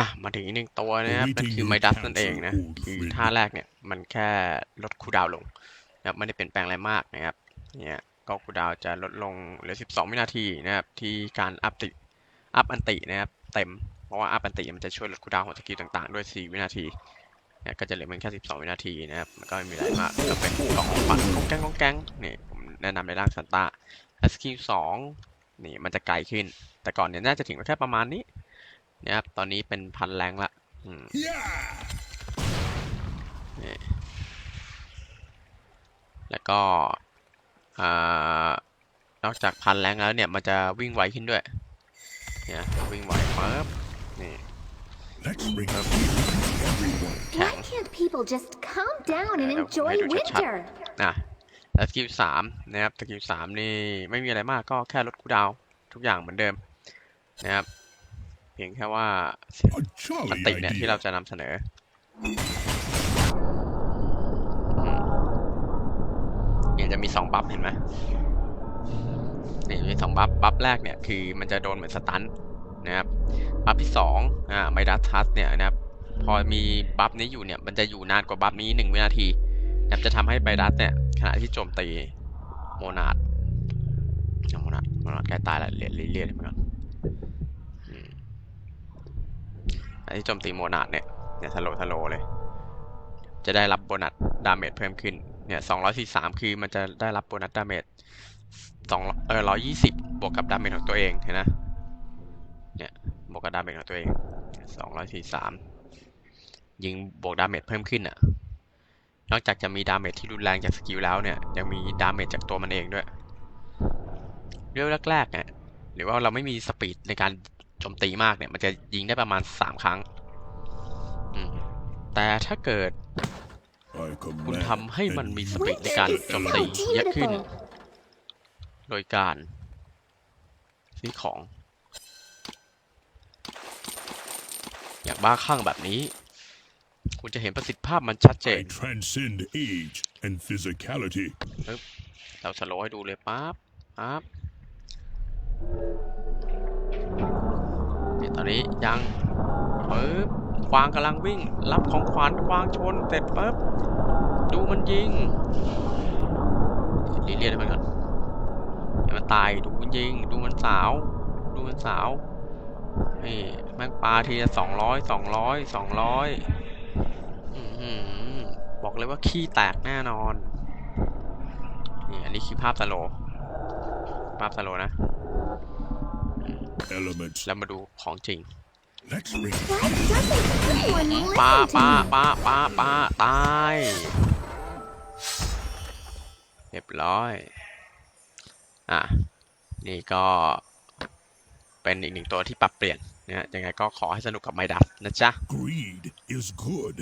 อะ มาถึงอีกหนึ่งตัวนะครับนั่นคือไมดัสนั่นเองนะคือท่าแรกเนี่ย มันแค่ลดคูลดาวน์ลงนะครับไม่ได้เปลี่ยนแปลงอะไรมากนะครับเนี่ยก็คูลดาวน์จะลดลงเหลือ 12 วินาทีนะครับที่การอัพติอัพอันตินะครับเต็มเพราะว่าอัพอันติมันจะช่วยลดคูลดาวน์ของสกิลต่างๆ ด้วย 4 วินาทีเนี่ยก็จะเหลือเพียงแค่ 12 วินาทีนะครับมันก็ไม่มีอะไรมากก็เป็นกล่องของปัดของแก๊งของแก๊งนี่ผมแนะนำในร่างซันต้าและสกิล2นี่มันจะไกลขึ้น แต่ก่อนเนี่ยน่าจะถึงแค่ประมาณนี้ นะครับ ตอนนี้เป็นพันแรงละอืมนี่แล้วก็อ่านอกจากพันแรงแล้วเนี่ย มันจะวิ่งไวขึ้นด้วย เนี่ยวิ่งไวปั๊บนี่ Let's bring up everyone. แข็ง Why can't people just calm down and Yeah, enjoy don't make it shut. winter? นะแล้วสกิลสามนะครับสกิลสามนี่ไม่มีอะไรมากก็แค่ลดคูลดาวน์ทุกอย่างเหมือนเดิมนะครับเพียงแค่ว่า A อันติเนี่ยที่เราจะนำเสนอ เนี่ยจะมีสองบัฟเห็นไหมนี่มีสองบัฟบัฟแรกเนี่ยคือมันจะโดนเหมือนสตันนะครับบัฟที่สองอ่าไมดัสทัสเนี่ยนะครับพอมีบัฟนี้อยู่เนี่ยมันจะอยู่นานกว่าบัฟนี้หนึ่งวินาทีนะครับจะทำให้ไมดัสเนี่ยขณะที่โจมตีโมนาดโมนาดโมนาดใกล้ตายแล้วเรียนเรียนไปก่อน อันที่โจมตีโมนาดเนี่ย เนี่ยทะโลทะโลเลย จะได้รับโบนัสดาเมจเพิ่มขึ้น เนี่ยสองร้อยสี่สามคือมันจะได้รับโบนัสดาเมจสองเออร้อยยี่สิบบวกกับดาเมจของตัวเองเห็นนะ เนี่ยบวกกับดาเมจของตัวเองสองร้อยสี่สามยิงบวกดาเมจเพิ่มขึ้นอะ นอกจากจะมีดาเมจที่รุนแรงจากสกิลแล้วเนี่ย ยังมีดาเมจจากตัวมันเองด้วย เรื่องแรกๆเนี่ยหรือว่าเราไม่มีสปีดในการ โจมตีมากเนี่ยมันจะยิงได้ประมาณสามครั้งอืมแต่ถ้าเกิด I คุณ command ทำให้มันมีส and ปีดในการโจมตีเยอะขึ้น โดยการซื้อของ อย่างบ้าคลั่งแบบนี้ คุณจะเห็นประสิทธิภาพมันชัดเจน I transcend age and physicality. เราสโลว์ให้ดูเลยปั๊บปั๊บเนี่ย ตอนนี้ยังปึ๊บควางกำลังวิ่ง รับของขวัญควางชนเสร็จปั๊บดูมันยิงรีเรียนให้มันก่อนให้มันตายดูมันยิง ดูมันสาว ดูมันสาวนี่แม่งปลาทีละสองร้อยสองร้อยสองร้อยบอกเลยว่าขี้แตกแน่นอนนี่อันนี้คือภาพสโลภาพสโลนะ Elements. แล้วมาดูของจริง Let's bring Why doesn't anyone ป้า listen ป้า to me? ป้าป้าป้าตายเรียบร้อย อะ นี่ก็เป็นอีกหนึ่งตัวที่ปรับเปลี่ยนนะฮะยังไงก็ขอให้สนุกกับไมดัสนะจ๊ะ greed is good.